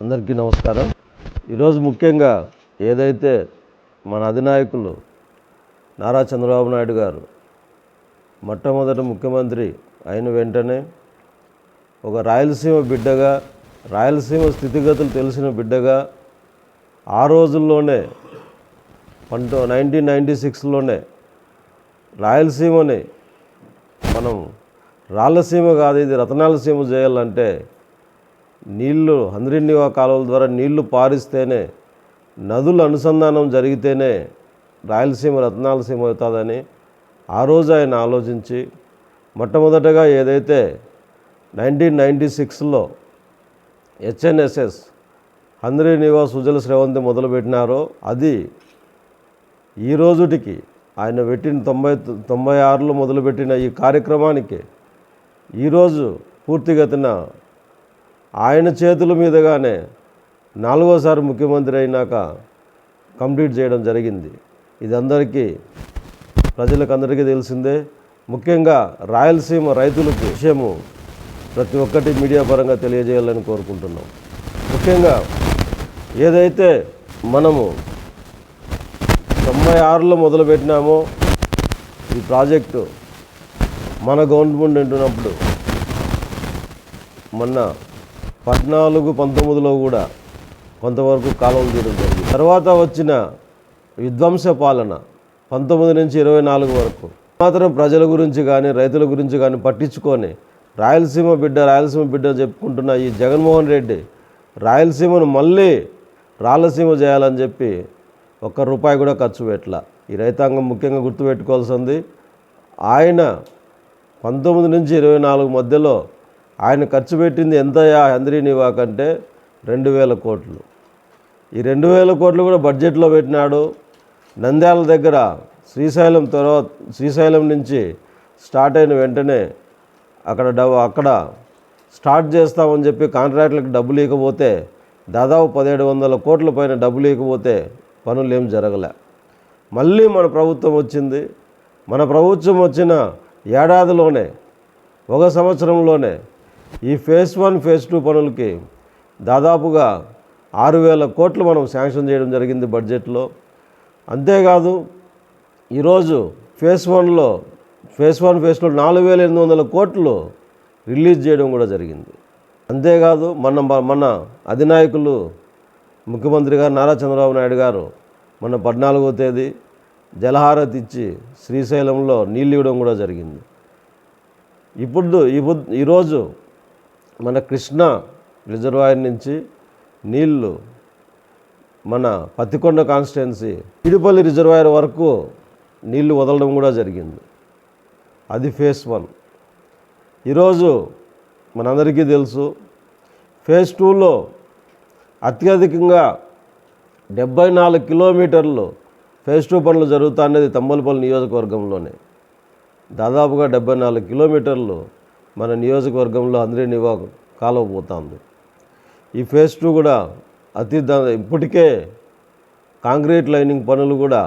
అందరికీ నమస్కారం. ఈరోజు ముఖ్యంగా ఏదైతే మన అధినాయకులు నారా చంద్రబాబు నాయుడు గారు మొట్టమొదటి ముఖ్యమంత్రి అయిన వెంటనే ఒక రాయలసీమ బిడ్డగా రాయలసీమ స్థితిగతులు తెలిసిన బిడ్డగా ఆ రోజుల్లోనే పంట నైన్టీన్ నైంటీ సిక్స్లోనే రాయలసీమని మనం రాళ్ళసీమ కాదు ఇది రతనాలసీమ చేయాలంటే నీళ్ళు హంద్రినివా కాలువల ద్వారా నీళ్ళు పారిస్తేనే నదుల అనుసంధానం జరిగితేనే రాయలసీమ రత్నాలసీమ అవుతుందని ఆ రోజు ఆయన ఆలోచించి మొట్టమొదటగా ఏదైతే నైన్టీన్ నైంటీ సిక్స్లో హెచ్ఎన్ఎస్ఎస్ హంద్రినివా సుజల శ్రవంతి మొదలుపెట్టినారో అది ఈ రోజుటికి ఆయన పెట్టిన తొంభై తొంభై ఆరులో మొదలుపెట్టిన ఈ కార్యక్రమానికి ఈరోజు పూర్తిగతిన ఆయన చేతుల మీదుగానే నాలుగోసారి ముఖ్యమంత్రి అయినాక కంప్లీట్ చేయడం జరిగింది. ఇది అందరికీ ప్రజలకు అందరికీ తెలిసిందే. ముఖ్యంగా రాయలసీమ రైతులకు విషయము ప్రతి ఒక్కటి మీడియా పరంగా తెలియజేయాలని కోరుకుంటున్నాం. ముఖ్యంగా ఏదైతే మనము తొంభై ఆరులో మొదలుపెట్టినామో ఈ ప్రాజెక్టు మన గవర్నమెంట్ ఉంటున్నప్పుడు మొన్న పద్నాలుగు పంతొమ్మిదిలో కూడా కొంతవరకు కాలం తీయడం జరిగింది. తర్వాత వచ్చిన విధ్వంస పాలన పంతొమ్మిది నుంచి ఇరవై నాలుగు వరకు మాత్రం ప్రజల గురించి కానీ రైతుల గురించి కానీ పట్టించుకొని రాయలసీమ బిడ్డ రాయలసీమ బిడ్డ చెప్పుకుంటున్న ఈ జగన్మోహన్ రెడ్డి రాయలసీమను మళ్ళీ రాయలసీమ చేయాలని చెప్పి ఒక్క రూపాయి కూడా ఖర్చు పెట్టలా. ఈ రైతాంగం ముఖ్యంగా గుర్తుపెట్టుకోవాల్సింది ఆయన పంతొమ్మిది నుంచి ఇరవై నాలుగు మధ్యలో ఆయన ఖర్చు పెట్టింది ఎంతయా హంద్రీ నివాక్ అంటే రెండు వేల కోట్లు. ఈ రెండు వేల కోట్లు కూడా బడ్జెట్లో పెట్టినాడు. నంద్యాల దగ్గర శ్రీశైలం తర్వాత శ్రీశైలం నుంచి స్టార్ట్ అయిన వెంటనే అక్కడ డబ్బు అక్కడ స్టార్ట్ చేస్తామని చెప్పి కాంట్రాక్టులకు డబ్బులు ఇవ్వకపోతే దాదాపు పదిహేడు వందల కోట్ల పైన డబ్బులు ఇవ్వకపోతే పనులు ఏం జరగలే. మళ్ళీ మన ప్రభుత్వం వచ్చింది. మన ప్రభుత్వం వచ్చిన ఏడాదిలోనే ఒక సంవత్సరంలోనే ఈ ఫేజ్ వన్ ఫేజ్ టూ పనులకి దాదాపుగా ఆరు వేల కోట్లు మనం శాంక్షన్ చేయడం జరిగింది బడ్జెట్లో. అంతేకాదు ఈరోజు ఫేజ్ వన్లో ఫేజ్ వన్ ఫేజ్ టూ నాలుగు వేల ఎనిమిది వందల కోట్లు రిలీజ్ చేయడం కూడా జరిగింది. అంతేకాదు మన మన అధినాయకులు ముఖ్యమంత్రి గారు నారా చంద్రబాబు నాయుడు గారు మన పద్నాలుగో తేదీ జలహారతి ఇచ్చి శ్రీశైలంలో నీళ్ళు ఇవ్వడం కూడా జరిగింది. ఇప్పుడు ఈరోజు మన కృష్ణ రిజర్వాయర్ నుంచి నీళ్ళు మన పత్తికొండ కాన్స్టిట్యున్సీ పిడిపల్లి రిజర్వాయర్ వరకు నీళ్ళు వదలడం కూడా జరిగింది. అది ఫేస్ వన్. ఈరోజు మనందరికీ తెలుసు ఫేజ్ టూలో అత్యధికంగా డెబ్బై నాలుగు కిలోమీటర్లు ఫేజ్ టూ పనులు జరుగుతా అనేది తమ్మలపల్లి నియోజకవర్గంలోనే. దాదాపుగా డెబ్బై నాలుగు కిలోమీటర్లు మన నియోజకవర్గంలో అందరి నివా కాలువ పోతుంది. ఈ ఫేజ్ టూ కూడా అతి ఇప్పటికే కాంక్రీట్ లైనింగ్ పనులు కూడా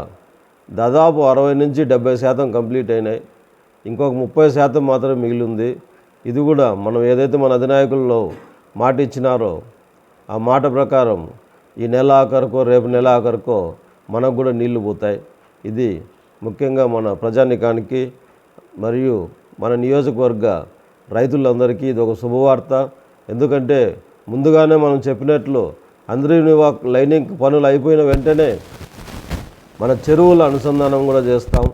దాదాపు అరవై నుంచి డెబ్బై శాతం కంప్లీట్ అయినాయి. ఇంకొక ముప్పై శాతం మాత్రం మిగిలి ఉంది ఇది కూడా మనం ఏదైతే మన అధినాయకుల్లో మాట ఇచ్చినారో ఆ మాట ప్రకారం ఈ నెల ఆఖరికో రేపు నెల ఆఖరికో మనకు కూడా నీళ్ళు పోతాయి. ఇది ముఖ్యంగా మన ప్రజానికానికి మరియు మన నియోజకవర్గ రైతులందరికీ ఇది ఒక శుభవార్త. ఎందుకంటే ముందుగానే మనం చెప్పినట్లు అందరి లైనింగ్ పనులు అయిపోయిన వెంటనే మన చెరువుల అనుసంధానం కూడా చేస్తాం.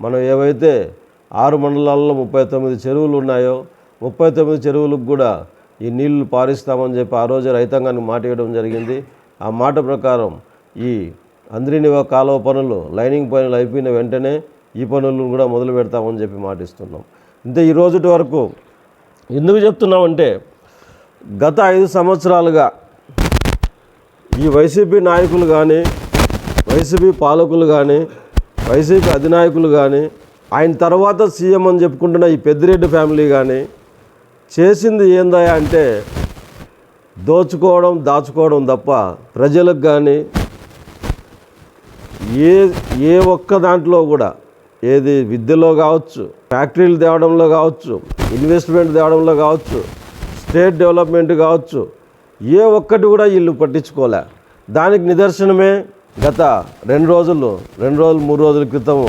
మనం ఏవైతే ఆరు మండలాల్లో ముప్పై తొమ్మిది చెరువులు ఉన్నాయో ముప్పై తొమ్మిది చెరువులకు కూడా ఈ నీళ్ళు పారిస్తామని చెప్పి ఆ రోజు రైతాంగానికి మాట ఇవ్వడం జరిగింది. ఆ మాట ప్రకారం ఈ అంద్రినివా కాలువ పనులు లైనింగ్ పనులు అయిపోయిన వెంటనే ఈ పనులను కూడా మొదలు పెడతామని చెప్పి మాటిస్తున్నాం. ఇంతే ఈ రోజుటి వరకు ఎందుకు చెప్తున్నామంటే గత ఐదు సంవత్సరాలుగా ఈ వైసీపీ నాయకులు కానీ వైసీపీ పాలకులు కానీ వైసీపీ అధినాయకులు కానీ ఆయన తర్వాత సీఎం అని చెప్పుకుంటున్న ఈ పెద్దిరెడ్డి ఫ్యామిలీ కానీ చేసింది ఏందా అంటే దోచుకోవడం దాచుకోవడం తప్ప ప్రజలకు కానీ ఏ ఏ ఒక్క దాంట్లో కూడా ఏది విద్యలో కావచ్చు ఫ్యాక్టరీలు తేవడంలో కావచ్చు ఇన్వెస్ట్మెంట్ తేవడంలో కావచ్చు స్టేట్ డెవలప్మెంట్ కావచ్చు ఏ ఒక్కటి కూడా వీళ్ళు పట్టించుకోలే. దానికి నిదర్శనమే గత రెండు రోజులు రెండు రోజులు మూడు రోజుల క్రితము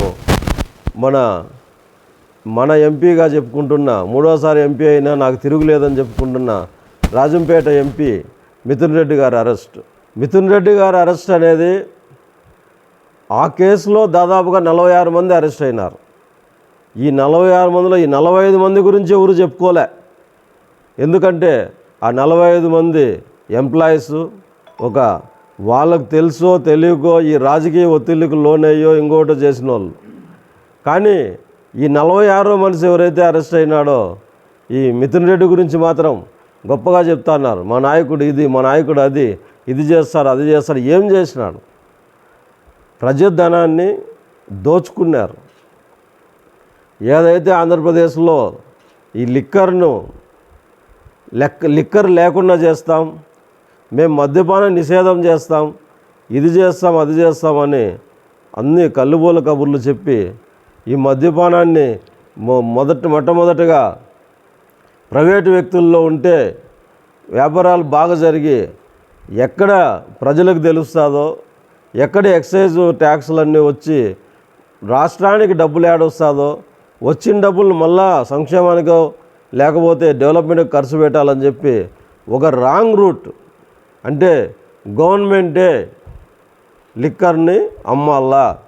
మన మన ఎంపీగా చెప్పుకుంటున్న మూడోసారి ఎంపీ అయినా నాకు తిరుగులేదని చెప్పుకుంటున్న రాజంపేట ఎంపీ మిథున్ రెడ్డి గారి అరెస్ట్. మిథున్ రెడ్డి గారి అరెస్ట్ అనేది ఆ కేసులో దాదాపుగా నలభై ఆరు మంది అరెస్ట్ అయినారు. ఈ నలభై ఆరు మందిలో ఈ నలభై ఐదు మంది గురించి ఎవరు చెప్పుకోలే. ఎందుకంటే ఆ నలభై ఐదు మంది ఎంప్లాయీస్ ఒక వాళ్ళకు తెలుసో తెలియకో ఈ రాజకీయ ఒత్తిళ్ళకు లోనయ్యో ఇంకోటో చేసిన వాళ్ళు కానీ ఈ నలభై ఆరో మనిషి ఎవరైతే అరెస్ట్ అయినాడో ఈ మిథున్ రెడ్డి గురించి మాత్రం గొప్పగా చెప్తున్నారు మా నాయకుడు ఇది మా నాయకుడు అది ఇది చేస్తారు అది చేస్తారు ఏం చేసినాడు? ప్రజధనాన్ని దోచుకున్నారు. ఏదైతే ఆంధ్రప్రదేశ్లో ఈ లిక్కర్ను లెక్క లిక్కర్ లేకుండా చేస్తాం మేము మద్యపాన నిషేధం చేస్తాం ఇది చేస్తాం అది చేస్తామని అన్ని కల్లుబోల కబుర్లు చెప్పి ఈ మద్యపానాన్ని మొ మొదట మొట్టమొదటగా ప్రైవేటు వ్యక్తుల్లో ఉంటే వ్యాపారాలు బాగా జరిగి ఎక్కడ ప్రజలకు తెలుస్తుందో ఎక్కడ ఎక్సైజ్ ట్యాక్స్లన్నీ వచ్చి రాష్ట్రానికి డబ్బులు ఏడొస్తుందో వచ్చిన డబ్బులు మళ్ళా సంక్షేమానికో లేకపోతే డెవలప్మెంట్కి ఖర్చు పెట్టాలని చెప్పి ఒక రాంగ్ రూట్. అంటే గవర్నమెంటే లిక్కర్ని అమ్మాలా?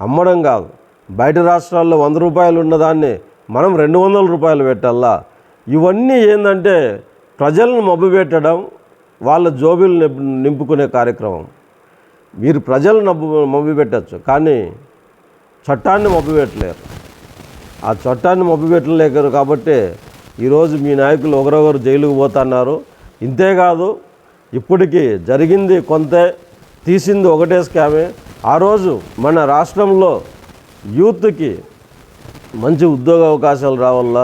అమ్మడం కాదు. బయట రాష్ట్రాల్లో వంద రూపాయలు ఉన్నదాన్ని మనం రెండు వందల రూపాయలు పెట్టాలా? ఇవన్నీ ఏంటంటే ప్రజలను మబ్బుపెట్టడం వాళ్ళ జోబీలు నింపుకునే కార్యక్రమం. మీరు ప్రజలను మబ్బు మబ్బు పెట్టచ్చు. కానీ చట్టాన్ని మబ్బు పెట్టలేరు. ఆ చట్టాన్ని మభ్యపెట్టలేరు కాబట్టి ఈరోజు మీ నాయకులు ఒకరొకరు జైలుకు పోతున్నారు. ఇంతేకాదు ఇప్పటికీ జరిగింది కొంతే తీసింది ఒకటే స్కామే. ఆ రోజు మన రాష్ట్రంలో యూత్కి మంచి ఉద్యోగ అవకాశాలు రావాల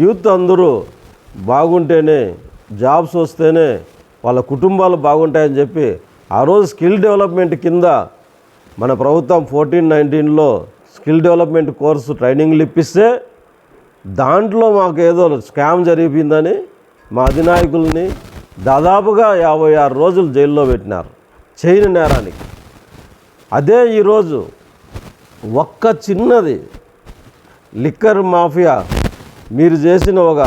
యూత్ అందరూ బాగుంటేనే జాబ్స్ వస్తేనే వాళ్ళ కుటుంబాలు బాగుంటాయని చెప్పి ఆ రోజు స్కిల్ డెవలప్మెంట్ కింద మన ప్రభుత్వం ఫోర్టీన్ నైన్టీన్లో స్కిల్ డెవలప్మెంట్ కోర్సు ట్రైనింగ్లు ఇప్పిస్తే దాంట్లో మాకు ఏదో స్కామ్ జరిగిపోయిందని మా అధినాయకుల్ని దాదాపుగా యాభై ఆరు రోజులు జైల్లో పెట్టినారు చేయని నేరానికి. అదే ఈరోజు ఒక్క చిన్నది లిక్కర్ మాఫియా మీరు చేసిన ఒక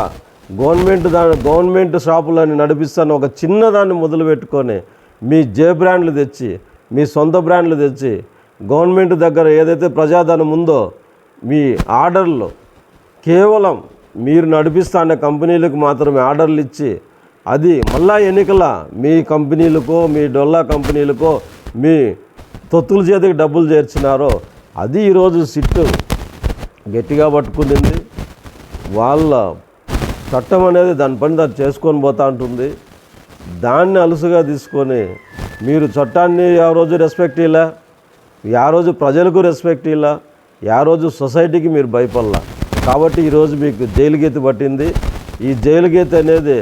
గవర్నమెంట్ దాని గవర్నమెంట్ షాపులని నడిపిస్తాను ఒక చిన్నదాన్ని మొదలుపెట్టుకొని మీ జే బ్రాండ్లు తెచ్చి మీ సొంత బ్రాండ్లు తెచ్చి గవర్నమెంట్ దగ్గర ఏదైతే ప్రజాధనం ఉందో మీ ఆర్డర్లు కేవలం మీరు నడిపిస్తున్న కంపెనీలకు మాత్రమే ఆర్డర్లు ఇచ్చి అది మళ్ళా ఎన్నికల మీ కంపెనీలకో మీ డొల్లా కంపెనీలకో మీ తొత్తుల చేతికి డబ్బులు చేర్చినారో అది ఈరోజు సిట్టు గట్టిగా పట్టుకునింది వాళ్ళ చట్టం అనేది దాని పని దాన్ని చేసుకొని పోతా ఉంటుంది దాన్ని అలుసుగా తీసుకొని మీరు చట్టాన్ని ఆ రోజు రెస్పెక్ట్ ఇలా ఆ రోజు ప్రజలకు రెస్పెక్ట్ ఇలా ఆ రోజు సొసైటీకి మీరు భయపడలా. కాబట్టి ఈరోజు మీకు జైలు గీత పట్టింది. ఈ జైలు గీత అనేది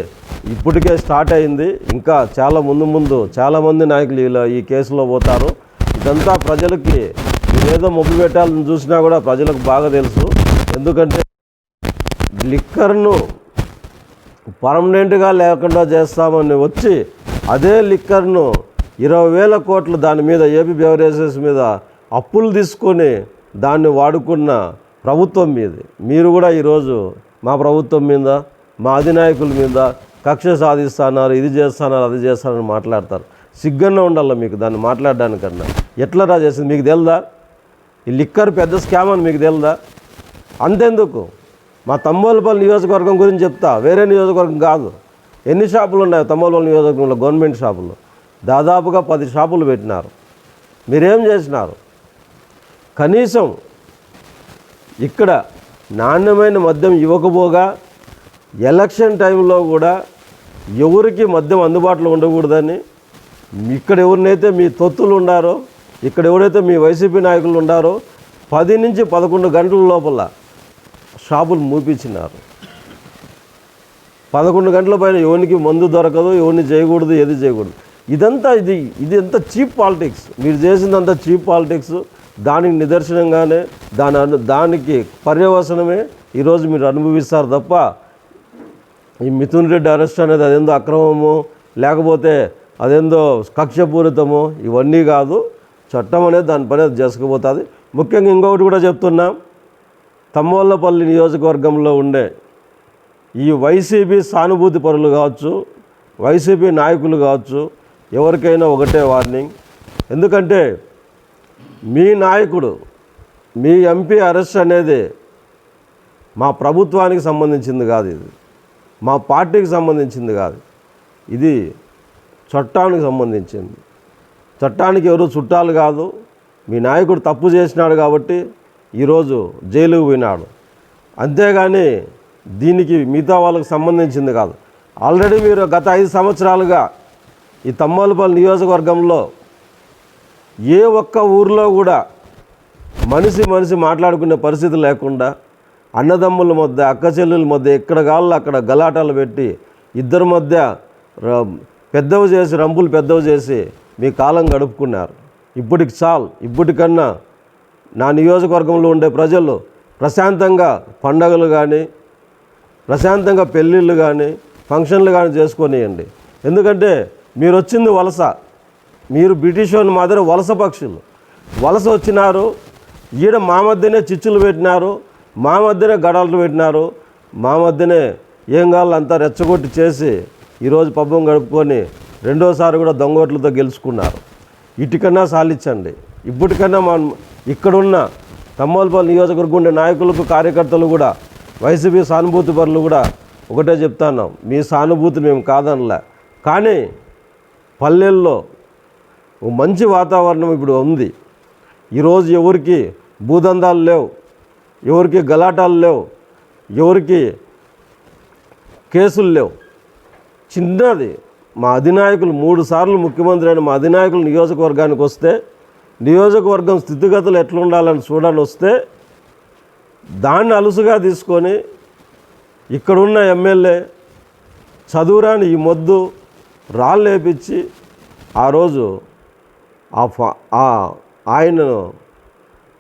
ఇప్పటికే స్టార్ట్ అయింది. ఇంకా చాలా ముందు ముందు చాలామంది నాయకులు ఇలా ఈ కేసులో పోతారు. ఇదంతా ప్రజలకి ఏదో మొబ్బు పెట్టాలని చూసినా కూడా ప్రజలకు బాగా తెలుసు. ఎందుకంటే లిక్కర్ను పర్మనెంట్గా లేకుండా చేస్తామని వచ్చి అదే లిక్కర్ను ఇరవై వేల కోట్లు దాని మీద ఏపీ బెవరేజెస్ మీద అప్పులు తీసుకొని దాన్ని వాడుకున్న ప్రభుత్వం మీది. మీరు కూడా ఈరోజు మా ప్రభుత్వం మీద మా అధినాయకుల మీద కక్ష సాధిస్తున్నారు ఇది చేస్తున్నారు అది చేస్తానని మాట్లాడతారు. సిగ్గన్న ఉండాలి మీకు దాన్ని మాట్లాడడానికన్నా. ఎట్లా రా చేసింది మీకు తెలుదా? ఈ లిక్కర్ పెద్ద స్కామ్ అని మీకు తెలుదా? అంతెందుకు? మా తమ్మోలపల్లి నియోజకవర్గం గురించి చెప్తా. వేరే నియోజకవర్గం కాదు. ఎన్ని షాపులు ఉన్నాయి తమ్మోలపల్లి నియోజకవర్గంలో? గవర్నమెంట్ షాపులు. దాదాపుగా పది షాపులు పెట్టినారు. మీరేం చేసినారు? కనీసం ఇక్కడ నాణ్యమైన మద్యం ఇవ్వకపోగా ఎలక్షన్ టైంలో కూడా ఎవరికి మద్యం అందుబాటులో ఉండకూడదని ఇక్కడ ఎవరినైతే మీ తొత్తులు ఉండారో ఇక్కడ ఎవరైతే మీ వైసీపీ నాయకులు ఉండారో పది నుంచి పదకొండు గంటల లోపల షాపులు మూపించినారు. పదకొండు గంటల పైన ఎవరికి మందు దొరకదు ఎవరిని చేయకూడదు ఏది చేయకూడదు. ఇదంతా ఇది ఇది ఎంత చీప్ పాలిటిక్స్. మీరు చేసిందంతా చీప్ పాలిటిక్స్ దానికి నిదర్శనంగానే దాని అను దానికి పర్యవసనమే ఈరోజు మీరు అనుభవిస్తారు తప్ప ఈ మిథున్ రెడ్డి అరెస్ట్ అనేది అదేందో అక్రమము లేకపోతే అదేందో కక్షపూరితము ఇవన్నీ కాదు. చట్టం అనేది దాని పని అది చేసుకుపోతుంది. ముఖ్యంగా ఇంకొకటి కూడా చెప్తున్నాం తమ్మోళ్ళపల్లి నియోజకవర్గంలో ఉండే ఈ వైసీపీ సానుభూతి పరులు కావచ్చు వైసీపీ నాయకులు కావచ్చు ఎవరికైనా ఒకటే వార్నింగ్. ఎందుకంటే మీ నాయకుడు మీ ఎంపీ అరెస్ట్ అనేది మా ప్రభుత్వానికి సంబంధించింది కాదు ఇది. మా పార్టీకి సంబంధించింది కాదు. ఇది చట్టానికి సంబంధించింది. చట్టానికి ఎవరు చుట్టాలు కాదు. మీ నాయకుడు తప్పు చేసినాడు కాబట్టి ఈరోజు జైలుకు పోయినాడు. అంతేగాని దీనికి మిగతా వాళ్ళకి సంబంధించింది కాదు. ఆల్రెడీ మీరు గత ఐదు సంవత్సరాలుగా ఈ తమ్మలపల్లి నియోజకవర్గంలో ఏ ఒక్క ఊర్లో కూడా మనిషి మనిషి మాట్లాడుకునే పరిస్థితి లేకుండా అన్నదమ్ముల మధ్య అక్క చెల్లెల మధ్య ఎక్కడ కాళ్ళు అక్కడ గలాటాలు పెట్టి ఇద్దరి మధ్య పెద్దవి చేసి రంపులు పెద్దవి చేసి మీ కాలం గడుపుకున్నారు. ఇప్పటికి చాలు. ఇప్పటికన్నా నా నియోజకవర్గంలో ఉండే ప్రజలు ప్రశాంతంగా పండగలు కానీ ప్రశాంతంగా పెళ్ళిళ్ళు కానీ ఫంక్షన్లు కానీ చేసుకొనియండి. ఎందుకంటే మీరు వచ్చింది వలస. మీరు బ్రిటిష్ వాళ్ళ మాదిరి వలస పక్షులు. వలస వచ్చినారు ఈడ మా మధ్యనే చిచ్చులు పెట్టినారు మా మధ్యనే గడాలు పెట్టినారు మా మధ్యనే ఏం కావాలంతా రెచ్చగొట్టి చేసి ఈరోజు పబ్బం గడుపుకొని రెండోసారి కూడా దొంగోట్లతో గెలుచుకున్నారు. ఇటుకన్నా సాలించండి ఇప్పటికన్నా మనం ఇక్కడున్న తమ్మోల్పల్లి నియోజకవర్గం ఉండే నాయకులకు కార్యకర్తలు కూడా వైసీపీ సానుభూతి పరులు కూడా ఒకటే చెప్తాను. మీ సానుభూతి మేము కాదనలే. కానీ పల్లెల్లో మంచి వాతావరణం ఇప్పుడు ఉంది. ఈరోజు ఎవరికి భూదందాలు లేవు ఎవరికి గలాటాలు లేవు ఎవరికి కేసులు లేవు. చిన్నది మా అధినాయకులు మూడు సార్లు ముఖ్యమంత్రి అయిన మా అధినాయకులు నియోజకవర్గానికి వస్తే నియోజకవర్గం స్థితిగతులు ఎట్లుండాలని చూడాలని వస్తే దాన్ని అలుసుగా తీసుకొని ఇక్కడున్న ఎమ్మెల్యే చదువురాని ఈ మొద్దు రాళ్ళు వేపించి ఆ రోజు ఆ ఫ- ఆయనను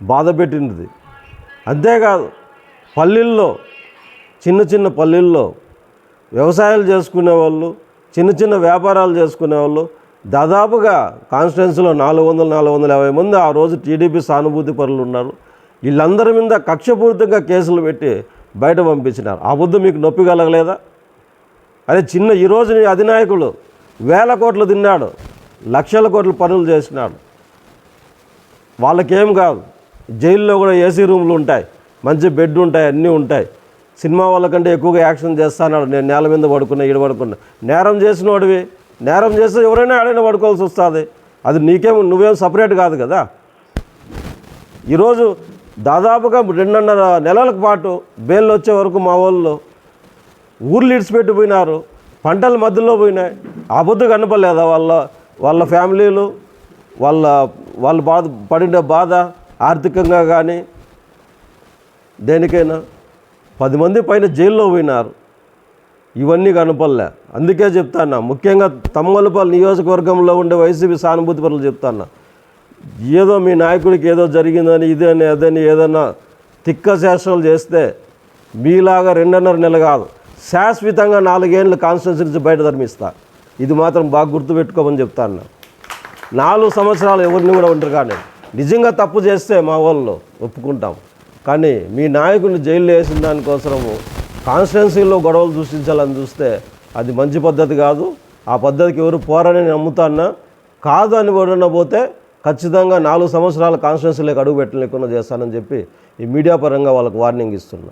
బాధ పెట్టినది అంతేకాదు పల్లెల్లో చిన్న చిన్న పల్లెల్లో వ్యవసాయాలు చేసుకునే వాళ్ళు చిన్న చిన్న వ్యాపారాలు చేసుకునే వాళ్ళు దాదాపుగా కాన్స్టిట్యున్సీలో నాలుగు వందల నాలుగు వందల యాభై మంది ఆ రోజు టీడీపీ సానుభూతి పరులు ఉన్నారు. వీళ్ళందరి మీద కక్షపూరితంగా కేసులు పెట్టి బయట పంపించినారు. ఆ బుద్ధ మీకు నొప్పి కలగలేదా? అదే చిన్న ఈరోజు అధినాయకులు వేల కోట్లు తిన్నాడు లక్షల కోట్లు పనులు చేసినాడు. వాళ్ళకేం కాదు జైల్లో కూడా ఏసీ రూమ్లు ఉంటాయి మంచి బెడ్ ఉంటాయి అన్నీ ఉంటాయి. సినిమా వాళ్ళకంటే ఎక్కువగా యాక్షన్ చేస్తాడు నేను నేల మీద పడుకున్నా ఈడ పడుకున్నా. నేరం చేసిన వాడివి నేరం చేస్తే ఎవరైనా ఆడైనా పడుకోవాల్సి వస్తుంది. అది నీకేం నువ్వేం సపరేట్ కాదు కదా. ఈరోజు దాదాపుగా రెండున్నర నెలల పాటు బెయిల్ వచ్చే వరకు మా వాళ్ళు ఊర్లు ఇడిచిపెట్టిపోయినారు పంటల మధ్యలో పోయినాయి అబద్ధం కనపడలేదా వాళ్ళ వాళ్ళ ఫ్యామిలీలు వాళ్ళ వాళ్ళు బాధ పడిన బాధ ఆర్థికంగా కానీ దేనికైనా పది మంది పైన జైల్లో పోయినారు. ఇవన్నీ కనపడలే. అందుకే చెప్తాను ముఖ్యంగా తమ్మలపల్లి నియోజకవర్గంలో ఉండే వైసీపీ సానుభూతి పనులు చెప్తాను ఏదో మీ నాయకుడికి ఏదో జరిగిందని ఇదని అదని ఏదన్నా తిక్క శాస్త్రాలు చేస్తే మీలాగా రెండున్నర నెల కాదు. శాశ్వతంగా నాలుగేళ్ళు కాన్స్టిట్యున్సీ నుంచి బయట ధర్మిస్తా. ఇది మాత్రం బాగా గుర్తుపెట్టుకోమని చెప్తాను నాలుగు సంవత్సరాలు ఎవరిని కూడా ఉంటారు కానీ నిజంగా తప్పు చేస్తే మా వాళ్ళు ఒప్పుకుంటాం. కానీ మీ నాయకుడిని జైల్లో వేసిన దానికోసము కాన్స్టిట్యున్సీలో గొడవలు సృష్టించాలని చూస్తే అది మంచి పద్ధతి కాదు. ఆ పద్ధతికి ఎవరు పోరని నమ్ముతాన్నా కాదు అని కూడా పోతే ఖచ్చితంగా నాలుగు సంవత్సరాల కాన్స్టిట్యున్సీలోకి అడుగు పెట్టలేకుండా చేస్తానని చెప్పి ఈ మీడియా పరంగా వాళ్ళకి వార్నింగ్ ఇస్తున్నా.